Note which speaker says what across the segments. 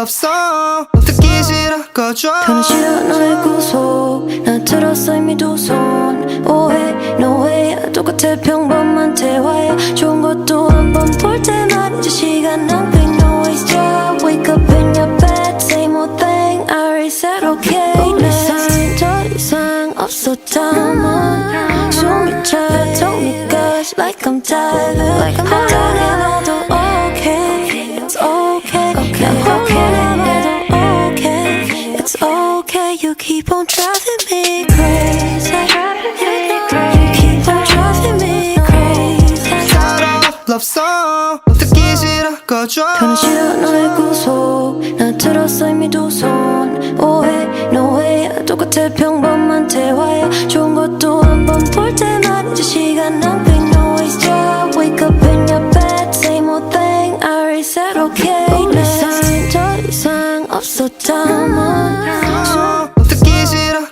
Speaker 1: love song 듣기 싫어 꺼줘
Speaker 2: 더는 싫어 너의 구속 나 들었어 이미 두손 오해 no way 똑같아 평범한 대화야 좋은 것도 한 번 볼 때만 이제 시간 낭비 no waste job wake up in your bed same old thing I already said okay 내 sign 더 이상 없었다만 you keep on driving me crazy you keep on driving me crazy
Speaker 1: 서로 love song 듣기 싫어 꺼줘
Speaker 2: 싫어 너의 구속 나 들었어 이미 두손 오해 no way 똑같아 평범한 대화야 좋은 것도 한 번 볼 때만 이제 시간 낭비 no waste job wake up in your bed same old thing I already said okay 내 sign 더 이상 없었다만
Speaker 1: 듣기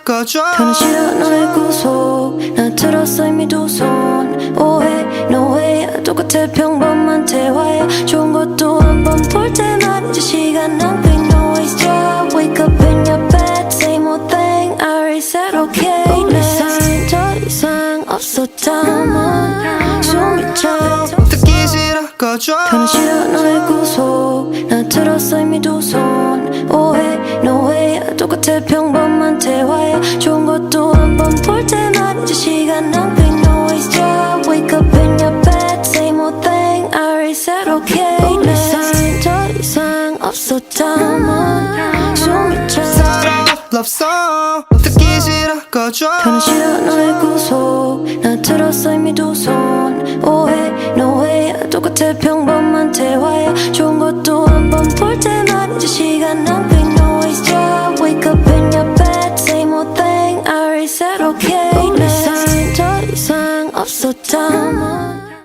Speaker 1: 꺼줘.
Speaker 2: 더는 싫어 너의 구속 나 들었어 이미 두손. 오해 no way 똑같아 평범한 대화야 좋은 것도 한 번 볼 때만 이제 시간 낭비 no waste job wake up in your bed same old thing. I already said okay. 내 sign 더 이상 없었다만. 숨이 차
Speaker 1: 듣기 싫어 꺼줘
Speaker 2: 더는 싫어 너의 구속 나 들었어 이미 두손. 오해 no way 똑같아 평범한 대화야 좋은 것도 한번 볼 때만 이제 시간 낭비 no waste job wake up in your bed same old thing I already said okay 내 sign 더 이상 없었다만 숨이 차
Speaker 1: 서로 love song 듣기 싫어 꺼줘
Speaker 2: 더는 싫어 너의 구속 나 들었어 이미 두손 오해 no way 똑같아 평범한 대화 okay 내 sign 더 이상 없었다만